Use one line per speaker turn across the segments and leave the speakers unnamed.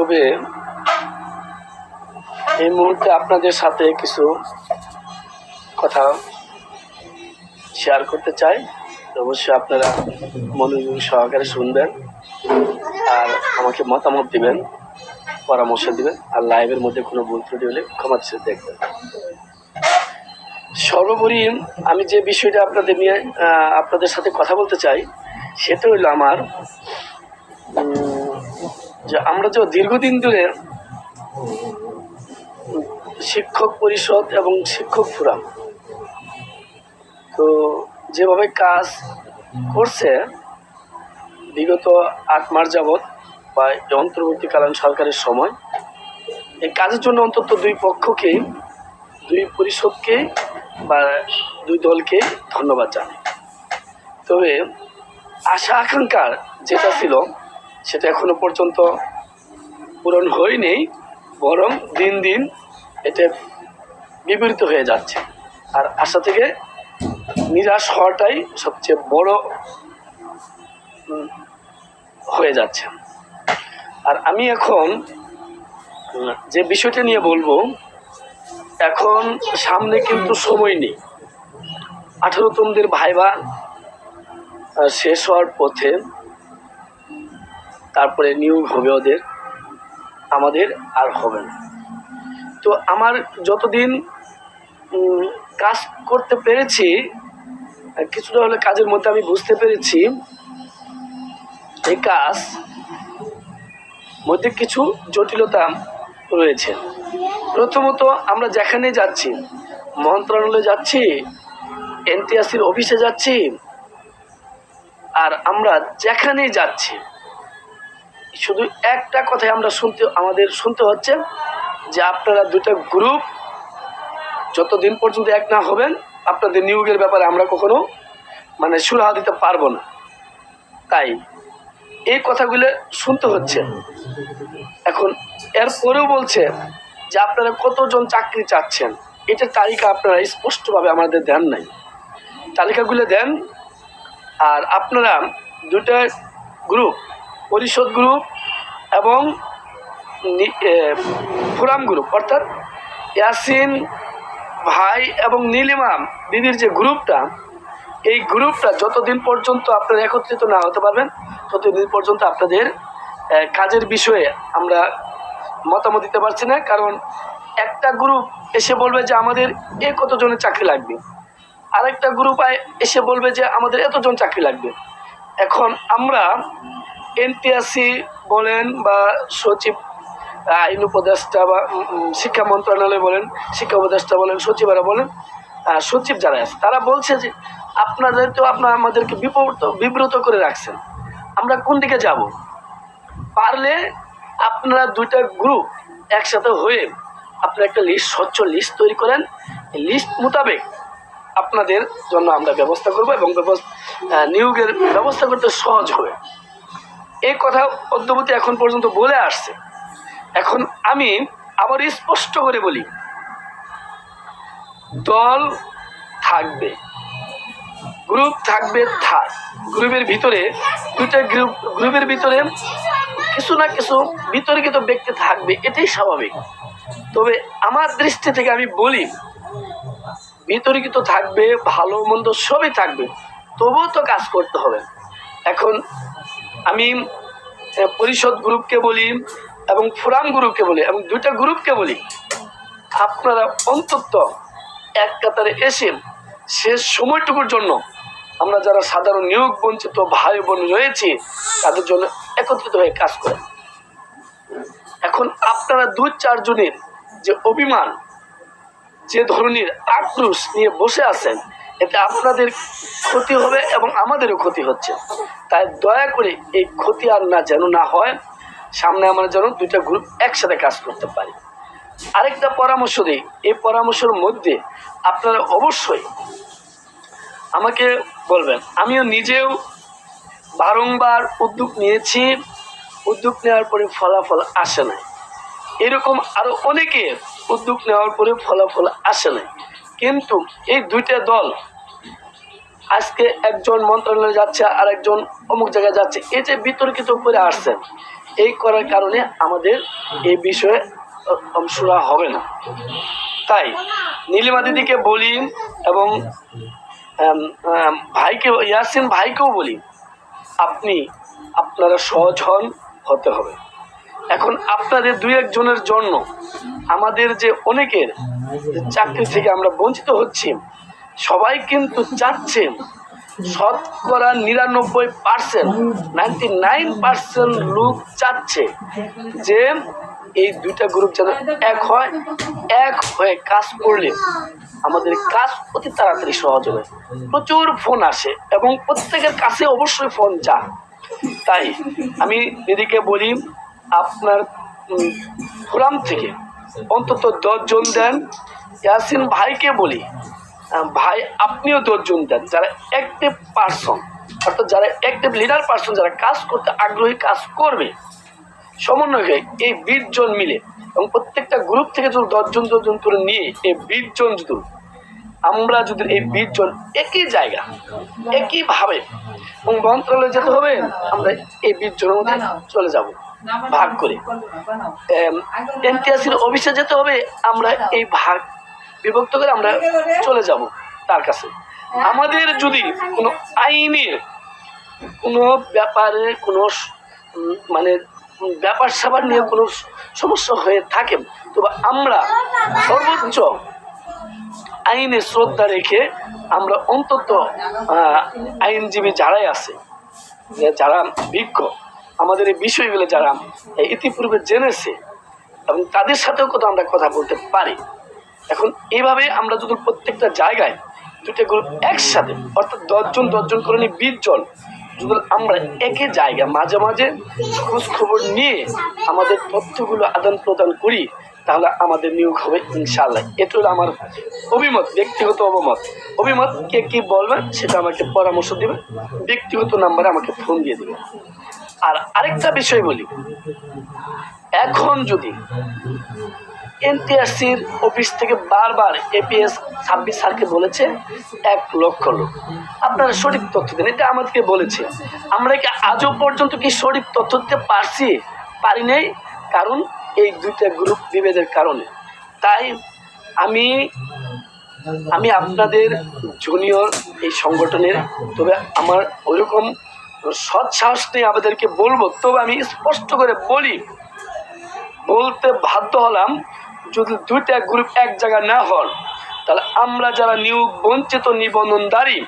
তবে এই মুহূর্তে আপনাদের সাথে কিছু কথা শেয়ার করতে চাই। অবশ্যই আপনারা মনোযোগ সহকারে শুনবেন আর আমাকে মতামত দিবেন, পরামর্শ দিবেন আর লাইভের মধ্যে কোনো ভুল ত্রুটি হলে ক্ষমা দেখবেন। সর্বোপরি আমি যে বিষয়টা আপনাদের নিয়ে আপনাদের সাথে কথা বলতে চাই, সেটা হলো আমার যে আমরা যে দীর্ঘদিন ধরে শিক্ষক পরিষদ এবং শিক্ষক ফোরাম, তো যেভাবে কাজ করছে, বিগত আট মাস যাবৎ বা অন্তর্বর্তীকালীন সরকারের সময়, এই কাজের জন্য অন্তত দুই পক্ষকে, দুই পরিষদকে বা দুই দলকে ধন্যবাদ জানাই। তবে আশা আকাঙ্ক্ষার যেটা ছিল সেটা এখনও পর্যন্ত পূরণ হয়নি, বরং দিন দিন এটা বিপরীত হয়ে যাচ্ছে। আর আশা থেকে নিরাশ হওয়াটাই সবচেয়ে বড় হয়ে যাচ্ছে। আর আমি এখন যে বিষয়টা নিয়ে বলব, এখন সামনে কিন্তু সময় নেই। আঠারোতমদের ভাইবা শেষ হওয়ার পথে তারপরে নিয়োগ হবে ওদের। আমাদের আর হবে না। তো আমার যতদিন কাজ করতে পেরেছি কিছুটা হলে কাজের মধ্যে আমি বুঝতে পেরেছি, এই কাজ মধ্যে কিছু জটিলতা রয়েছে। প্রথমত আমরা যেখানে যাচ্ছি, মন্ত্রণালয়ে যাচ্ছি এনটিআসির অফিসে যাচ্ছি, আর আমরা যেখানেই যাচ্ছি শুধু একটা কথাই আমরা শুনতে, আমাদের শুনতে হচ্ছে যে আপনারা দুটা গ্রুপ যতদিন পর্যন্ত এক না হবেন, আপনাদের নিয়োগের ব্যাপারে আমরা কখনো মানে সুরাহা দিতে পারব না। তাই এই কথাগুলো শুনতে হচ্ছে। এখন এরপরেও বলছে যে আপনারা কতজন চাকরি চাচ্ছেন? এটার তালিকা আপনারা স্পষ্টভাবে আমাদের দেন নাই। তালিকাগুলো দেন আর আপনারা দুটা গ্রুপ পরিষদ গ্রুপ এবং ফোরাম গ্রুপ অর্থাৎ ইয়াসিন ভাই এবং নীলিমা দিদির যে গ্রুপটা এই গ্রুপটা যতদিন পর্যন্ত আপনারা একত্রিত না হতে পারবেন, ততদিন পর্যন্ত আপনাদের কাজের বিষয়ে আমরা মতামত দিতে পারছি না, কারণ একটা গ্রুপ এসে বলবে যে আমাদের এ কতজনের চাকরি লাগবে। আরেকটা গ্রুপ এসে বলবে যে আমাদের এতজন চাকরি লাগবে। এখন আমরা এনটিআসি বলেন বা সচিব আইন উপদেষ্টা বা শিক্ষা মন্ত্রণালয় বলেন, শিক্ষা উপদেষ্টা বলেন, সচিবেরা বলেন সচিব যারা আছে, তারা বলছে যে আপনাদের তো আপনার আমাদেরকে বিপরীত, বিব্রত করে রাখছেন। আমরা কোন দিকে যাব? পারলে আপনারা দুইটা গ্রুপ একসাথে হয়ে আপনারা একটা লিস্ট স্বচ্ছ লিস্ট তৈরি করেন। লিস্ট মোতাবেক আপনাদের জন্য আমরা ব্যবস্থা করব এবং ব্যবস্থা নিয়োগের ব্যবস্থা করতে সহজ হবে। এই কথা অদ্যবতী এখন পর্যন্ত বলে আসছে। এখন আমি আবার স্পষ্ট করে বলি, দল থাকবে, গ্রুপ থাকবে থাক। গ্রুপের ভিতরে দুইটা গ্রুপ, গ্রুপের ভিতরে কিছু না কিছু বিতর্কিত ব্যক্তি থাকবে, এটাই স্বাভাবিক। তবে আমার দৃষ্টি থেকে আমি বলি, বিতর্কিত থাকবে, ভালো মন্দ সবই থাকবে, তবুও তো কাজ করতে হবে। এখন আমি পরিষদ গ্রুপকে বলি এবং ফোরাম গ্রুপকে বলি এবং দুইটা গ্রুপকে বলি। আপনারা অন্তত এক কাতারে এসে শেষ সময়টুকুর জন্য আমরা যারা সাধারণ নিয়োগ বঞ্চিত ভাই বোন রয়েছি, তাদের জন্য একত্রিত হয়ে কাজ করেন। এখন আপনারা দু চারজনের যে অভিমান, যে ধরনের আক্রোশ নিয়ে বসে আছেন এতে আপনাদের ক্ষতি হবে এবং আমাদেরও ক্ষতি হচ্ছে। তাই দয়া করে এই ক্ষতি আর না যেন না হয়, সামনে আমরা যেন দুইটা গ্রুপ একসাথে কাজ করতে পারি। আরেকটা পরামর্শ দিই, এই পরামর্শের মধ্যে আপনারা অবশ্যই আমাকে বলবেন, আমিও নিজেও বারংবার উদ্যোগ নিয়েছি, উদ্যোগ নেওয়ার পরে ফলাফল আসে না এরকম আরও অনেকের উদ্যোগ নেওয়ার পরে ফলাফল আসে নাই। কিন্তু এই দুইটা দল আজকে একজন মন্ত্রণালয়ে যাচ্ছে আর একজন অমুক জায়গায় যাচ্ছে। এই যে বিতর্কিত করে আসছেন, এই করার কারণে আমাদের এই বিষয়ে অংশরা হবে না। তাই নীলিমা দিদিকে বলি এবং ভাইকে, ইয়াসিন ভাইকেও বলি আপনি, আপনারা সহজ হন, হতে হবে। এখন আপনাদের দুই একজনের জন্য আমাদের যে অনেকের চাকরি থেকে আমরা বঞ্চিত হচ্ছি সবাই কিন্তু চাচ্ছেন শতকরা নিরানব্বই পার্সেন্ট নাইনটি নাইন পার্সেন্ট লোক চাচ্ছে যে এই দুইটা গ্রুপ যেন এক হয়, এক হয়ে কাজ করলে আমাদের কাজ অতি তাড়াতাড়ি সহজ হবে। প্রচুর ফোন আসে এবং প্রত্যেকের কাছে অবশ্যই ফোন চান তাই আমি দিদিকে বলি, আপনার ফোরাম থেকে অন্তত দশজন দেন। ইয়াসিন ভাইকে বলি ভাই, আপনিও দশজন দেন যারা অ্যাক্টিভ পার্সন অর্থাৎ যারা অ্যাক্টিভ লিডার পার্সন যারা কাজ করতে আগ্রহী কাজ করবে সমন্বয় হয়ে এই বিশ জন মিলে এবং প্রত্যেকটা গ্রুপ থেকে যদি দশজন দশজন করে নিয়ে এই বিশ জন যদি, আমরা যদি এই বিশ জন একই জায়গা একইভাবে এবং মন্ত্রণালয়ে যেতে হবে, আমরা এই বিশ জনের মধ্যে চলে যাব, ভাগ করে। এনটিআসির অফিসে যেতে হবে, আমরা এই ভাগ বিভক্ত করে আমরা চলে যাব তার কাছে। আমাদের যদি কোনো আইনের কোনো ব্যাপারে কোনো মানে ব্যাপার স্যাপার নিয়ে কোনো সমস্যা হয়ে থাকে, তবে আমরা সর্বোচ্চ আইনে শ্রদ্ধা রেখে আমরা অন্তত আইনজীবী যারাই আছে যারা বিজ্ঞ আমাদের এই বিষয়গুলো যারা ইতিপূর্বে জেনেছে এবং তাদের সাথেও কথা আমরা কথা বলতে পারি। এখন এইভাবে আমরা যদি প্রত্যেকটা জায়গায় দুটো গ্রুপ একসাথে, অর্থাৎ দশজন দশজন করে নিয়ে বিশ জন, যদি আমরা একে জায়গা মাঝে মাঝে খোঁজ খবর নিয়ে আমাদের তথ্যগুলো আদান প্রদান করি, তাহলে আমাদের নিয়োগ হবে ইনশাল্লাহ এটা হলো আমার অভিমত, ব্যক্তিগত অবমত। অভিমত কে কি বলবেন সেটা আমাকে পরামর্শ দেবে, ব্যক্তিগত নাম্বারে আমাকে ফোন দিয়ে দেবে। আর আরেকটা বিষয় বলি এখন যদি এনটিআরসির অফিস থেকে বারবার এপিএস ছাব্বিশ স্যারকে বলেছে, এক লক্ষ লোক। আপনারা সঠিক তথ্য দেন, এটা আমাদেরকে বলেছে। আমরা কি আজও পর্যন্ত কি সঠিক তথ্য দিতে পারছি? পারি নাই, কারণ এই দুইটা গ্রুপ বিভেদের কারণে। তাই আমি আমি আপনাদের জুনিয়র এই সংগঠনের, তবে আমার ওইরকম সৎ সাহস নিয়ে আমাদেরকে বলব, তবে আমি স্পষ্ট করে বলি বলতে বাধ্য হলাম যদি দুইটা গ্রুপ এক জায়গায় না হন তাহলে আমরা যারা নিয়োগ বঞ্চিত নিবন্ধনদারী,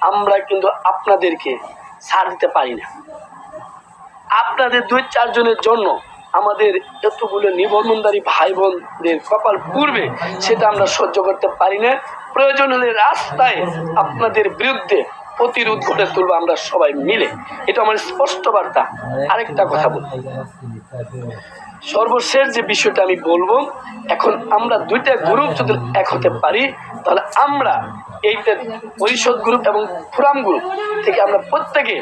আমরা কিন্তু আপনাদেরকে ছাড় দিতে পারি না। আপনাদের দুই চারজনের জন্য আমাদের এতগুলো নিবন্ধনদারী ভাই বোনদের কপাল পূর্বে সেটা আমরা সহ্য করতে পারি না। প্রয়োজন হলে রাস্তায় আপনাদের বিরুদ্ধে প্রতিরোধ গড়ে তুলবো আমরা সবাই মিলে। এটা আমার স্পষ্ট বার্তা। আরেকটা কথা বলি। সর্বশেষ যে বিষয়টা আমি বলব, এখন আমরা দুইটা গ্রুপ যদি এক হতে পারি, তাহলে আমরা এইটা পরিষদ গ্রুপ এবং ফোরাম গ্রুপ থেকে আমরা প্রত্যেকে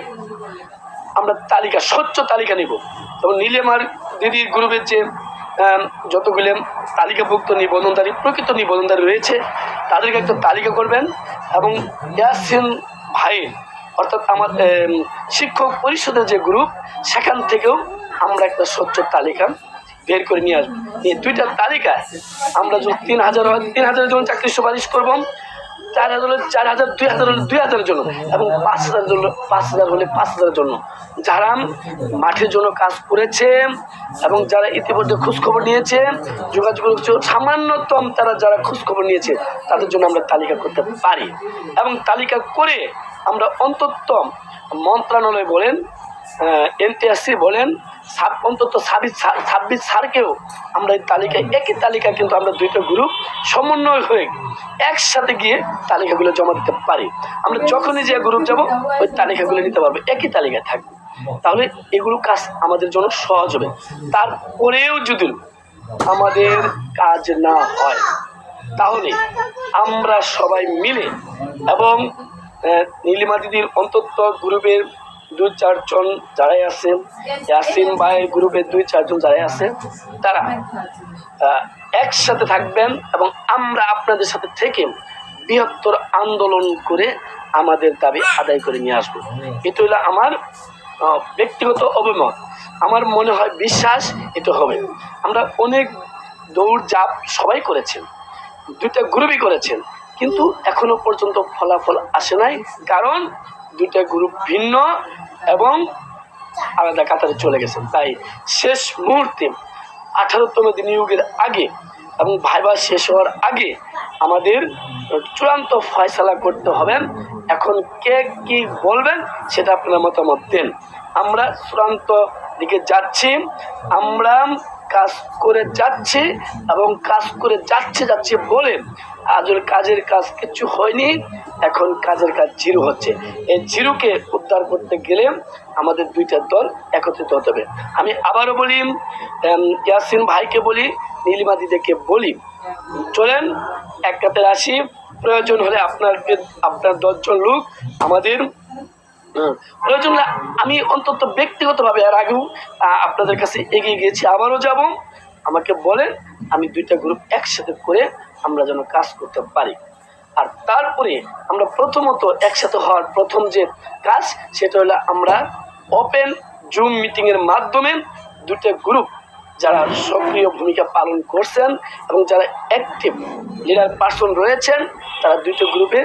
আমরা তালিকা, স্বচ্ছ তালিকা নিব। এবং নীলেমার দিদির গ্রুপের যে যতগুলো তালিকাভুক্ত নিবন্ধনদারী প্রকৃত নিবন্ধনদারী রয়েছে, তাদেরকে একটা তালিকা করবেন এবং ইয়াসিন ভাই, অর্থাৎ আমার শিক্ষক পরিষদের যে গ্রুপ সেখান থেকেও আমরা একটা স্বচ্ছ তালিকা বের করে নিয়ে আসব। এই দুইটা তালিকায় আমরা যখন তিন হাজার হয়, তিন হাজারের জন্য চাকরির সুপারিশ করব, চার হাজার হলে চার হাজার, দুই হাজার হলে দুই হাজারের জন্য, এবং পাঁচ হাজার জন্য, পাঁচ হাজার হলে পাঁচ হাজারের জন্য। যারা মাঠের জন্য কাজ করেছে এবং যারা ইতিমধ্যে খোঁজখবর নিয়েছে যোগাযোগ করেছে সামান্যতম তারা যারা খোঁজখবর নিয়েছে, তাদের জন্য আমরা তালিকা করতে পারি। এবং তালিকা করে আমরা অন্তত মন্ত্রণালয় বলেন এনটিএসসি বলেন অন্তত ছাব্বিশ ছাব্বিশ সারকেও আমরা এই তালিকায় একই তালিকা কিন্তু আমরা দুইটা গ্রুপ সমন্বয় হয়ে একসাথে গিয়ে তালিকাগুলো জমা দিতে পারি। আমরা যখনই যে গ্রুপ যাব, ওই তালিকাগুলো নিতে পারব। একই তালিকায় থাকবে। তাহলে এগুলো কাজ আমাদের জন্য সহজ হবে। তারপরেও যদি আমাদের কাজ না হয়, তাহলে আমরা সবাই মিলে এবং নীলিমা দিদির অন্তত গ্রুপের দুই চারজন যারাই আছে, ইয়াসিন ভাইয়ের গ্রুপের দুই চারজন যারাই আছে, তারা একসাথে থাকবেন এবং আমরা আপনাদের সাথে থেকে বৃহত্তর আন্দোলন করে আমাদের দাবি আদায় করে নিয়ে আসব। এটা হলো আমার ব্যক্তিগত অভিমত। আমার মনে হয় বিশ্বাস এটা হবে। আমরা অনেক দৌড় জাপ সবাই করেছেন, দুইটা গ্রুপই করেছেন, কিন্তু এখনও পর্যন্ত ফলাফল আসে নাই। কারণ দুইটা গ্রুপ ভিন্ন এবং আলাদা কাতারে চলে গেছেন। তাই শেষ মুহূর্তে আঠারোতম দিনয়োগের আগে এবং ভাইবা শেষ হওয়ার আগে আমাদের চূড়ান্ত ফয়সালা করতে হবেন। এখন কে কি বলবেন সেটা আপনারা মতামত দেন। আমরা চূড়ান্ত দিকে যাচ্ছি, আমরা কাজ করে যাচ্ছি এবং কাজ করে যাচ্ছে যাচ্ছে বলে আজের কাজের কাজ কিছু হয়নি, এখন কাজের কাজ জিরো হচ্ছে। এই জিরোকে উদ্ধার করতে গেলে আমাদের দুইটা দল একত্রিত হতে হবে। আমি আবারও বলি ইয়াসিন ভাইকে বলি, নীলিমা দিদিকে বলি, চলেন এক কাতে আসি। প্রয়োজন হলে আপনার আপনার দশজন লোক আমাদের প্রয়োজন আমি অন্তত ব্যক্তিগতভাবে আর আগেও আপনাদের কাছে এগিয়ে গিয়েছি, আবারও যাব। আমাকে বলেন, আমি দুইটা গ্রুপ একসাথে করে আমরা যেন কাজ করতে পারি। আর তারপরে আমরা প্রথমত একসাথে হওয়ার প্রথম যে কাজ, সেটা হলো আমরা ওপেন জুম মিটিংয়ের মাধ্যমে দুটো গ্রুপ যারা সক্রিয় ভূমিকা পালন করছেন এবং যারা অ্যাক্টিভ লিডার পার্সন রয়েছেন, তারা দুটো গ্রুপে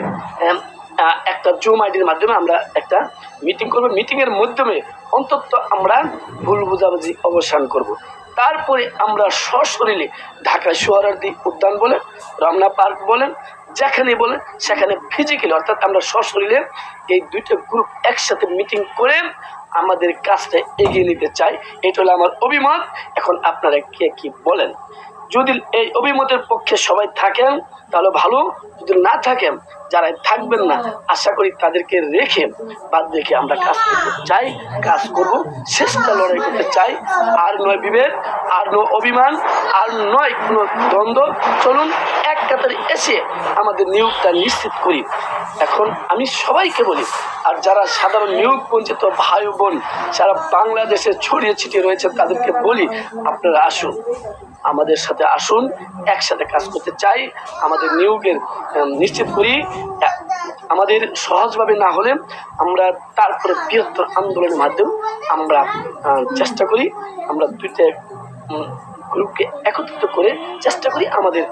একটা জুম আইডির মাধ্যমে আমরা একটা মিটিং করব। মিটিংয়ের মাধ্যমে অন্তত আমরা ভুল বোঝাবুঝি অবসান করব। তারপরে আমরা সশরীরে ঢাকা সোহরার্দি উদ্যান বলেন, রমনা পার্ক বলেন, যেখানে বলেন, সেখানে ফিজিক্যালি অর্থাৎ আমরা সশরীরে এই দুইটা গ্রুপ একসাথে মিটিং করে আমাদের কাজটা এগিয়ে নিতে চাই। এটা হলো আমার অভিমত। এখন আপনারা কে কি বলেন? যদি এই অভিমতের পক্ষে সবাই থাকেন, তাহলে ভালো। যদি না থাকেন, যারা থাকবেন না, আশা করি তাদেরকে রেখে বাদ রেখে আমরা কাজ করতে চাই, কাজ করব। শেষটা লড়াই করতে চাই। আর নয় বিভেদ, আর নয় অভিমান, আর নয় কোনো দ্বন্দ্ব। চলুন, এক কাতারে এসে আমাদের নিয়োগটা নিশ্চিত করি। এখন আমি সবাইকে বলি, আর যারা সাধারণ নিয়োগ বঞ্চিত ভাই বোন, যারা বাংলাদেশে ছড়িয়ে ছিটিয়ে রয়েছে, তাদেরকে বলি, আপনারা আসুন। আমাদের সাথে আসুন, একসাথে কাজ করতে চাই। আমাদের নিয়োগের নিশ্চিত করি। আমাদের সহজভাবে না হলে আমরা তারপরে বৃহত্তর আন্দোলনের মাধ্যমে আমরা চেষ্টা করি। আমরা দুইটা গ্রুপকে একত্রিত করে চেষ্টা করি আমাদের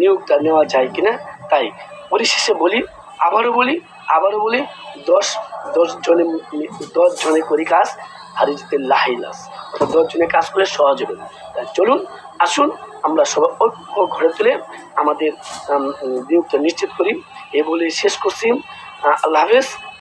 নিয়োগটা নেওয়া যায় কিনা। তাই পরিশেষে বলি, আবারও বলি আবারও বলি, দশ দশ জনে দশ জনে করি কাজ হারি যেতে লাহিলাস অর্থাৎ দশ জনে কাজ করলে সহজ হবে চলুন, আসুন, আমরা সবাই ঐক্য ঘরে তুলে আমাদের নিয়োগটা নিশ্চিত করি। এ বলে শেষ করছি। আল্লাহ হাফেজ।